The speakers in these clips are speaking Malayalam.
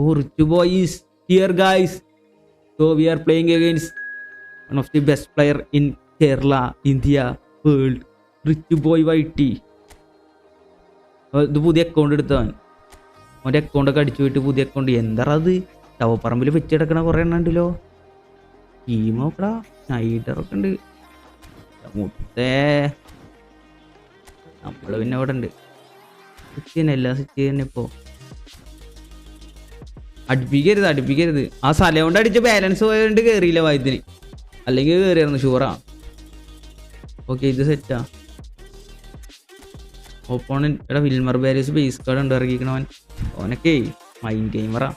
Oh, Richu boy is here, guys. So we are playing against one of the best player in Kerala, India, world. Richu boy YT. ഇത് പുതിയ അക്കൗണ്ട് എടുത്തവൻ. അവന്റെ അക്കൗണ്ടൊക്കെ അടിച്ചു പോയിട്ട് പുതിയ അക്കൗണ്ട് എന്താ അത്? ശവപ്പറമ്പിൽ വെച്ചെടുക്കണ കുറേ എണ്ണം ഉണ്ടല്ലോ. ടീമൊക്കെടാ നൈഡറൊക്കെ ഉണ്ട്. മുട്ടേ നമ്മൾ പിന്നെ അവിടെ ഉണ്ട് സ്വിച്ച് തന്നെ എല്ലാ സ്വിച്ച് തന്നെ ഇപ്പോ. അടുപ്പിക്കരുത് അടുപ്പിക്കരുത്. ആ സ്ഥലം കൊണ്ട് അടിച്ച ബാലൻസ് പോയതുകൊണ്ട് കയറിയില്ല വൈദ്യുതി അല്ലെങ്കിൽ കയറിയായിരുന്നു ഷുവറാ ഓക്കെ ഇത് സെറ്റാ ഓപ്പോണന്റ് എടാ വിൽമർ ബാരിയസ് ബേസ് കാർഡ് ഉണ്ട് ഇറങ്ങിക്കണവൻ അവനൊക്കെ മൈൻഡ് ഗെയിമറാ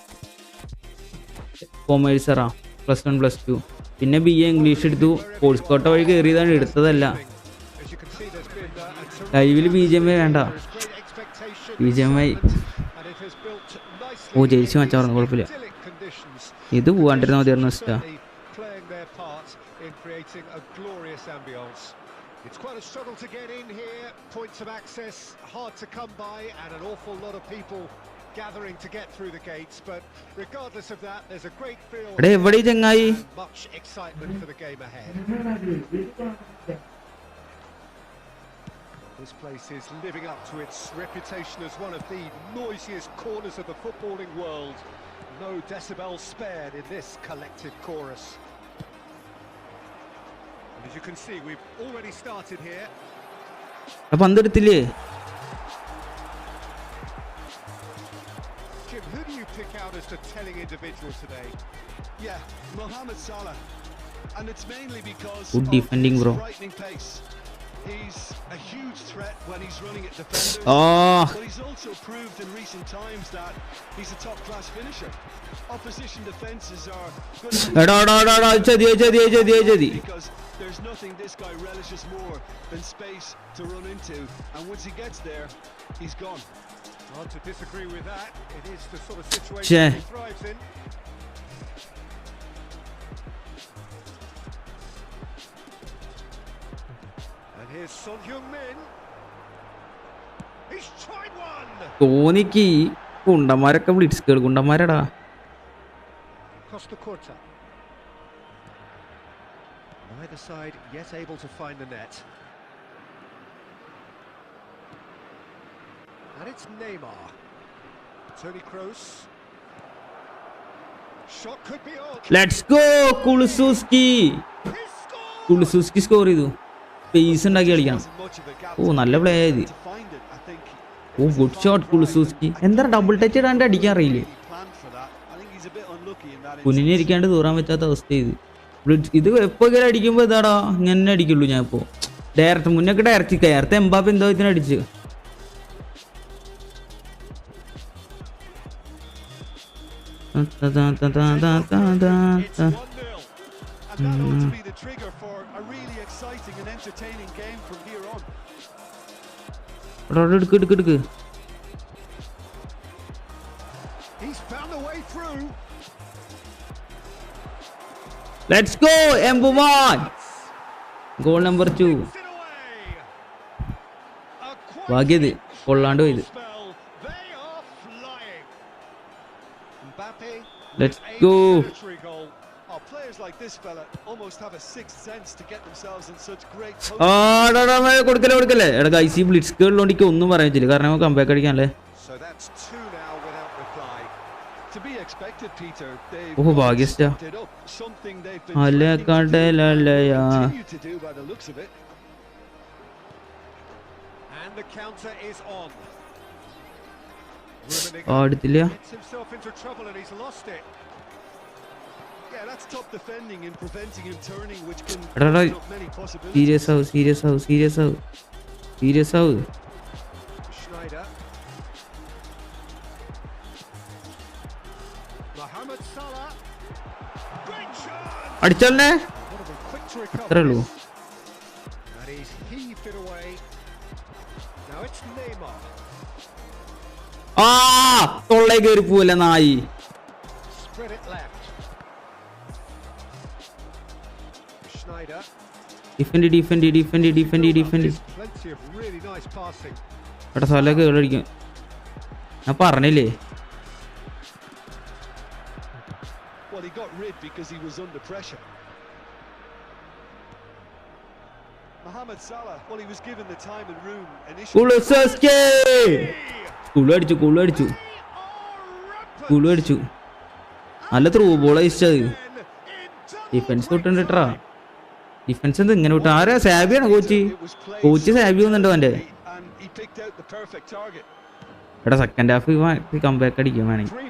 കൊമേഴ്സറാ പ്ലസ് വൺ പ്ലസ് ടു പിന്നെ ബി എ ഇംഗ്ലീഷ് എടുത്തു. കോഴ്സ് കോട്ട വഴി കയറിയതാണ് എടുത്തതല്ല. ലൈവിൽ ബി ജി എം ഐ വേണ്ട. B G M I and it has built nicely ഓ ജയിച്ചു in പറഞ്ഞു കുഴപ്പമില്ല ഇത് പോവാണ്ടിരുന്ന മതിയായിരുന്നു ഇഷ്ടാ. It's quite a struggle to get in here. Points of access hard to come by, and an awful lot of people gathering to get through the gates. But regardless of that, there's a great feel much excitement for the game ahead. This place is living up to its reputation as one of the noisiest corners of the footballing world. No decibels spared in this collective chorus. And as you can see, we've already started here. ആ പന്ത് എടുത്തില്ലേ Jim, who do you pick out as the telling individual today? Yeah, Mohamed Salah. And it's mainly because Good of defending, his bro. frightening pace. He's a huge threat when he's running at defenders. Oh. But he's also proved in recent times that he's a top-class finisher. Opposition defenses are. No, no, no, no. Because there's nothing this guy relishes more than space to run into, and once he gets there, he's gone. Hard to disagree with that. It is the sort of situation he thrives in. And here's Son Heung-min. He's tried one. തോന്നിക്ക് ഈ കുണ്ടന്മാരൊക്കെ വിളിച്ച് കുണ്ടന്മാരടാ Costa Corta. Neither side yet able to find the net. And it's Neymar. Tony Kroos. Shot could be on. Let's go Kulusevski He scored! Kulusevski score ചെയ്തു Pace ഉണ്ടാക്കി കളിക്കണം. ഓ നല്ല പ്ലേ ആയത് ഓ ഗുഡ് ഷോട്ട് കുളുസൂസ്കി. എന്താ ഡബിൾ ടച്ച് ഇടാണ്ട് അടിക്കാൻ അറിയില്ലേ. ഇരിക്കാണ്ട് ദൂറാൻ പറ്റാത്ത അവസ്ഥ ഇത്. ഇത് എപ്പോ ഇങ്ങനെ അടിക്കുമ്പോ ഇതാടാ ഇങ്ങനെ അടിക്കുള്ളൂ ഞാൻ ഇപ്പോ ഡയറക്റ്റ് മുന്നൊക്കെ ഡയറക്റ്റ് ഡയറക്റ്റ് എംബാപ്പ് എന്തോ ഇതിന് അടിച്ച്. that ought to be the trigger for a really exciting and entertaining game from here on. എടാ, എടാ, എടുക്ക് എടുക്ക് എടുക്ക് He's found a way through. Let's go എംബുമാൻ goal number two Gets it away. A quite ഭാഗ്യത് കൊള്ളാണ്ട് പോയത് spell. They Oh, players like this fella almost have a sixth sense to get themselves in such great കൊടുക്കല്ലേ കൊടുക്കല്ലേ എടാ ഗൈസ് ഈ ബ്ലിറ്റ്സ് കേളിലോണ്ട് എനിക്ക് ഒന്നും പറയാൻ പറ്റില്ല കാരണം കംബാക്ക് അടിക്കാനല്ലേ ഓ ഭാഗ്യസ്റ്റാ അല്ല കടലല്ലയാ continue to do by the looks of it. And the counter is on. Rummenigge ആ എടുത്തില്ല gets himself into trouble and he's lost it. Yeah, that's top defending and preventing him turning, which can എടാ, എടാ, open up many possibilities. Serious ആവും സീരിയസ് ആവും സീരിയസ് ആവും സീരിയസ് ആവും! അടിച്ചോളേ. അത്രേ ഉള്ളൂ. ആ തൊള്ളേ കയറി പോവല്ലേ നായി defend defend defend defend defend. എടാ സ്ഥലമൊക്കെ കേളടിക്കും ഞാൻ പറഞ്ഞില്ലേ he got rid because he was under pressure. Mohamed Salah, well, he was given the time and room initially. കുളുസസ്കേ Kullu അടിച്ചു കുളു അടിച്ചു കുളു അടിച്ചു നല്ല ത്രൂ ബോൾ അയച്ചത് ഡിഫൻസ് തൊട്ടുണ്ട് ഡിഫൻസ് എന്ത്? ഇങ്ങനെ വിട്ടു. ആരാ? സാബിയാണ് കോച്ച്? കോച്ച് സാബിയോന്നുണ്ടോ എന്റെ ഇവിടെ സെക്കൻഡ് ഹാഫ് കമ്പാക്ക് അടിക്കും വേണമെങ്കിൽ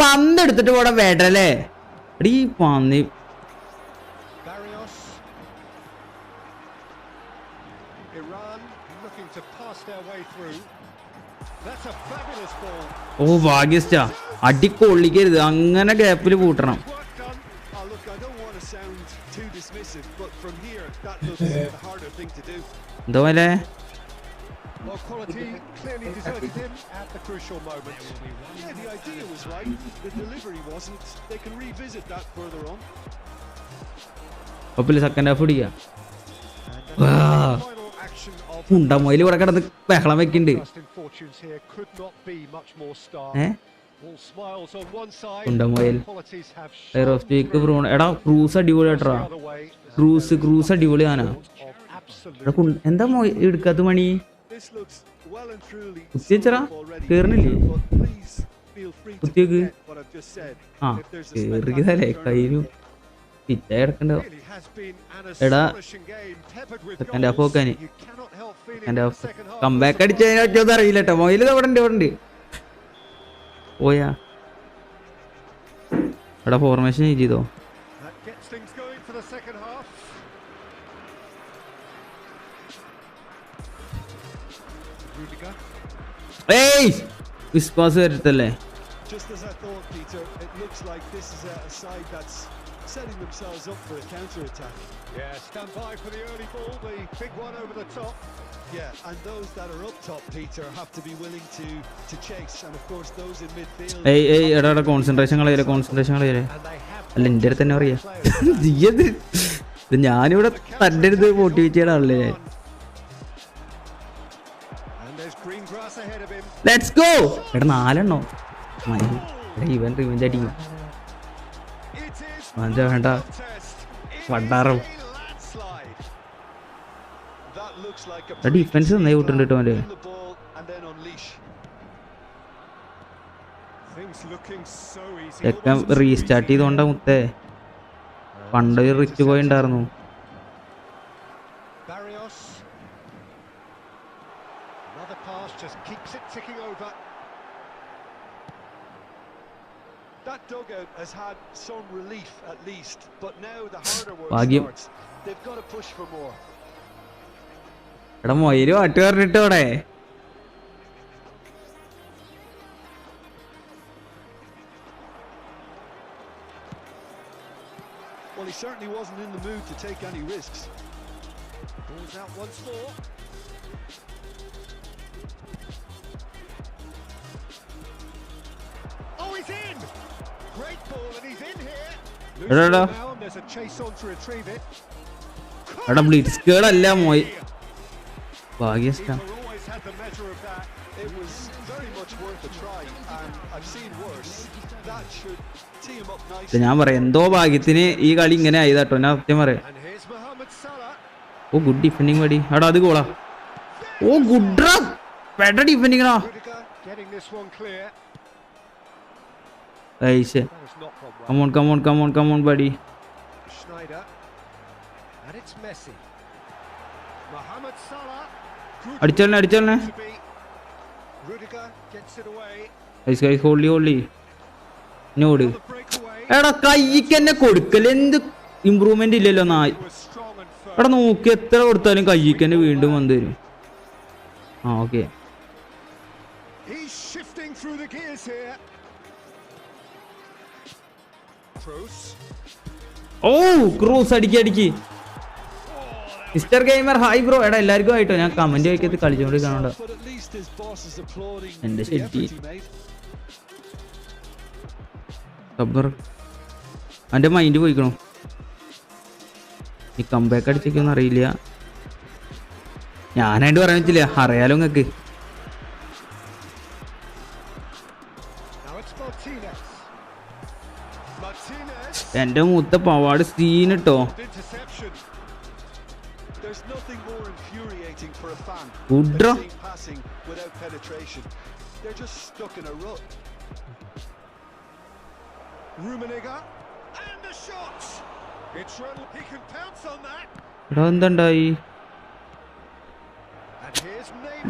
പന്ത് എടുത്തിട്ട് പോടാ വേടല്ലേ അടീ പന്നി ഓ ഭാഗ്യസ്റ്റാ അടിക്കൊള്ളിക്കരുത്. അങ്ങനെ ഗ്യാപ്പിൽ കൂട്ടണം. എന്തോ പോലെ Well, quality clearly deserted him at the crucial moment. Yeah, the idea was right. The delivery wasn't. They can revisit that further on. അപ്പിൽ സെക്കൻഡ് ഹാഫ് പിടിക്കാം And Ah. the final action of ഉണ്ടമൊയിൽ ഇവിടെ കിടന്ന് ബഹളം വെക്കുന്നുണ്ട് Trust കുണ്ടമയിൽ എയറോസ്പീക്ക് ബ്രൂൺ എടാ ക്രൂസ് അടിപൊളിയാട്ടാ ക്രൂസ് ക്രൂസ് അടിപൊളിയാനാ എന്താ എടുക്കാത്ത മണി കുത്തിയച്ചറാ കേറണില്ലേ കുത്തിയക്ക് ആ കേറുകല്ലേ കയ്യിലു പിറ്റേ എടുക്കണ്ടോ എടാ ഹാഫ് നോക്കാൻ കം ബാക്ക് അടിച്ചതിനോ അറിയില്ല കേട്ടോ മൊയിൽ എവിടെ ഉണ്ട് എവിടെ ഉണ്ട് പോയാ എടാ ഫോർമേഷൻ ചെയ്തോ That gets things going for the second half. Rudiger. ഏയ് വിസ്വാസ് വരത്തല്ലേ Just as I thought, Peter, it looks like this is a, a side that's setting themselves up for a counter attack. Yeah, stand by for the early ball, the big one over the top. Yeah, and those that are up top, Peter, have to be willing to to chase, and of course those in midfield. Hey, hey, എടാ എടാ കോൺസെൻട്രേഷൻ കളയില്ലേ കോൺസെൻട്രേഷൻ കളയില്ലേ And they have അല്ല എന്റെ അടുത്ത് തന്നെ പറയാ. നീയത് ഇത് ഞാനിവിടെ തന്റെ അടുത്ത് മോട്ടിവേറ്റ് ചെയ്യണല്ലേ And there's green grass ahead of him. Let's go എടാ നാലെണ്ണോ ഇവൻ റിവെഞ്ച് അടിക്കും മാഞ്ച വേണ്ട. വണ്ടാറും. ഡിഫൻസ് നന്നായി കൂട്ടുണ്ടിട്ടോ റീസ്റ്റാർട്ട് ചെയ്തോണ്ട മുത്തേ. പണ്ട് റിച്ച് പോയിണ്ടായിരുന്നു That dugout has had some relief at least, but now the harder work ഭാഗ്യം. starts. They've got to push for more. എടാ മൊയില് പാട്ട് പറഞ്ഞിട്ട് അവിടെ Well, he certainly wasn't in the mood to take any risks. Balls out once more. That. Should tee him up ഇത് ഭാഗ്യസ്ഥ ഞാൻ പറയാം എന്തോ ഭാഗ്യത്തിന് ഈ കളി ഇങ്ങനെ ആയതാട്ടോ ഞാൻ സത്യം പറയാം. ഓ ഗുഡ് ഡിഫെൻഡിങ് പടി എടാ അത് ഗോളാ ഓ ഗുഡ്രാ പെട്ട ഡിഫെൻഡിങ്ങാ This come on, come on, come on, come on come on പടി Schneider. And it's Messi. Mohamed Salah. It away. ഐസ് ഗൈസ് ഹോൾഡി ഹോൾഡി നോട്. എടാ കൈക്ക് എന്നെ കൊടുക്കൽ എന്ത് ഇമ്പ്രൂവ്മെന്റ് ഇല്ലല്ലോ നായ്. എടാ നോക്കി എത്ര കൊടുത്താലും കൈക്ക് തന്നെ വീണ്ടും വന്നു തരും ആ okay He's shifting through the gears here. ഓ ക്രൂസ് അടിക്കി അടിക്കി. മിസ്റ്റർ ഗെയിമർ ഹായ് ബ്രോ എടാ എല്ലാവർക്കും ആയിട്ടോ? ഞാൻ കമന്റ് വയ്ക്കത്ത് കളിച്ചോണ്ട് കാണണ്ട made. സബ്ബർ അവന്റെ മൈൻഡ് പോയിക്കണോ. ഈ കമ്പാക്ക് അടിച്ചേക്കൊന്നും അറിയില്ല. ഞാനായിട്ട് പറയാൻ പറ്റില്ല. അറിയാലോ നിങ്ങക്ക് Ronald. മൂത്ത പവാട് സീൻ on that. എടാ എന്തുണ്ടായി.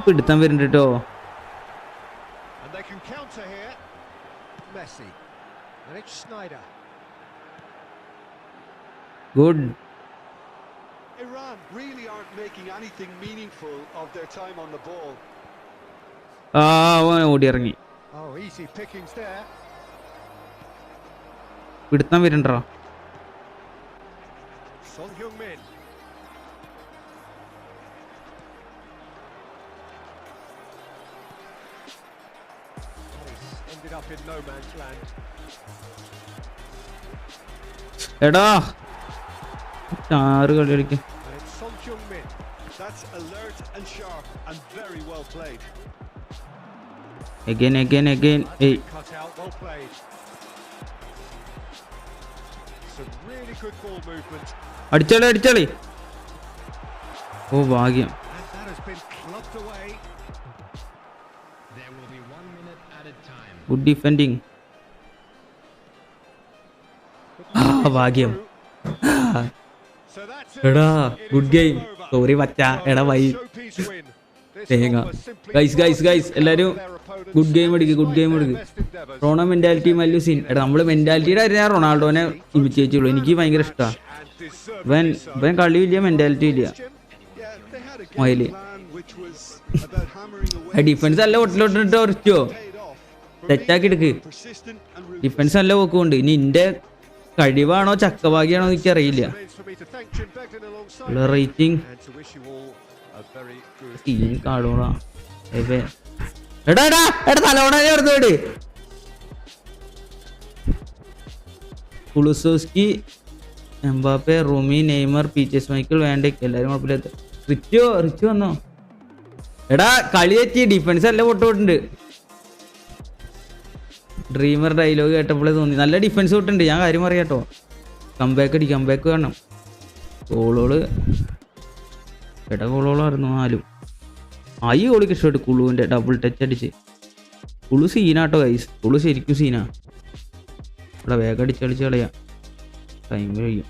പിടുത്തം വരുന്നുണ്ട് കേട്ടോ. Messi. And it's Schneider. Good Iran really aren't making anything meaningful of their time on the ball. ആ അവൻ ഓടി ഇറങ്ങി Oh, easy pickings there. പിടുത്തം വരണ്ടോ Son Heung-min. He's ended up in no man's land. എടാ ആറ് കളി കളിക്കും And it's Son Heung-min. That's alert and sharp and very well played. Again again again That's ഏയ് been cut out, well played. Some really good ball movement. അടിച്ചാളി അടിച്ചാളി ഓ ഭാഗ്യം And that has been clubbed away. There will be one minute at a time. Good defending ആ ഭാഗ്യം So that's it. എടാ ഗുഡ് ഗെയിം സോറി വച്ച എടാ വൈ. തേങ്ങ. ഗൈസ് ഗൈസ് ഗൈസ് എല്ലാവരും ഗുഡ് ഗെയിം എടുക്കുക ഗുഡ് ഗെയിം എടുക്കുക റോണോ മെന്റാലിറ്റി വലിയ സീൻ. എടാ നമ്മൾ മെന്റാലിറ്റിയുടെ കാര്യം ഞാൻ റൊണാൾഡോനെ ഇമിറ്റേറ്റുള്ളൂ എനിക്ക് ഭയങ്കര ഇഷ്ടമാണ് ഇവൻ ഇവൻ കളിയില്ല മെന്റാലിറ്റി ഇല്ല. മൊയിൽ. ഡിഫൻസ് അല്ല ഒട്ടിലോട്ടിട്ട് ഉറച്ചോ? സെറ്റാക്കി എടുക്ക്. ഡിഫൻസ് നല്ല പോക്കുണ്ട്. ഇനി നിന്റെ കഴിവാണോ ചക്കവാകിയാണോ എനിക്ക് alongside റേറ്റിംഗ് ടീം കാണൂടാ എടാ എടാ എടാ കുളുസോസ്കി എംബാപ്പെ റൂമി നെയ്മർ പീച്ചേഴ്സ് മൈക്കിൾ വേണ്ടേക്ക് എല്ലാരും കുഴപ്പമില്ല റിച്ചോ റിച്ചു വന്നോ? എടാ കളി തെറ്റി ഡിഫൻസ് അല്ല പൊട്ടുപോട്ടുണ്ട് ഡ്രീമർ ഡയലോഗ് കേട്ടപ്പോഴേ തോന്നി. നല്ല ഡിഫൻസ് തൊട്ടുണ്ട്. ഞാൻ കാര്യം പറയാട്ടോ. കംബാക്ക് അടി കംബാക്ക് വേണം. കോളോൾ എട കോളോളായിരുന്നു നാലും. ആ ഈ ഗോളിക്ക് കുളുവിന്റെ ഡബിൾ ടച്ച് അടിച്ച്. കുളു സീനാട്ടോ ഗൈസ് കുളു ശരിക്കും സീനാ. ഇവിടെ വേഗം അടിച്ച് അടിച്ചടിച്ച് കളയാം. ടൈം കഴിയും.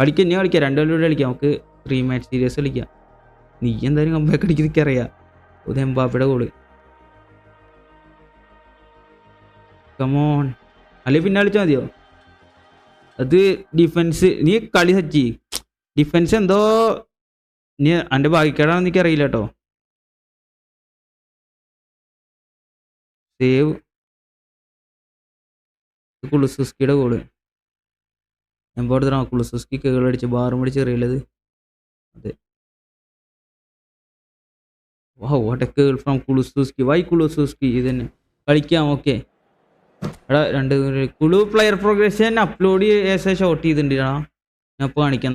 കളിക്കാം ഇനി കളിക്കാം. രണ്ടു കൊല്ലം കളിക്കാം. നമുക്ക് ത്രീ മാച്ച് സീരീസ് കളിക്കാം. നീ എന്തായാലും കമ്പാക്ക് അടിക്കുന്നൊക്കെ അറിയാം. ഇത് എംബാപ്പയുടെ ഗോൾ കമോൺ അല്ലെ പിന്നെ കളിച്ചാൽ മതിയോ? അത് ഡിഫൻസ് നീ കളി സച്ചി ഡിഫൻസ് എന്തോ നീ എന്റെ ഭാഗ്യക്കേടാണെന്ന് എനിക്ക് അറിയില്ല കേട്ടോ. സേവ് കുളുസുസ്കിയുടെ ഗോൾ എമ്പോടത്തണം കുളുസുസ്കി കേൾ അടിച്ച് ബാറും അടിച്ച് എറിയില്ലത് അതെ. വാ what a curl from Kulusevski why Kulusevski ഇത് തന്നെ കളിക്കാം ഓക്കെ എടാ രണ്ട് കുളു പ്ലെയർ പ്രോഗ്രഷൻ അപ്ലോഡ് ചെയ്ത് ഷോട്ട് ചെയ്തിട്ടുണ്ട് ഞാൻ ഇപ്പോൾ കാണിക്കാം.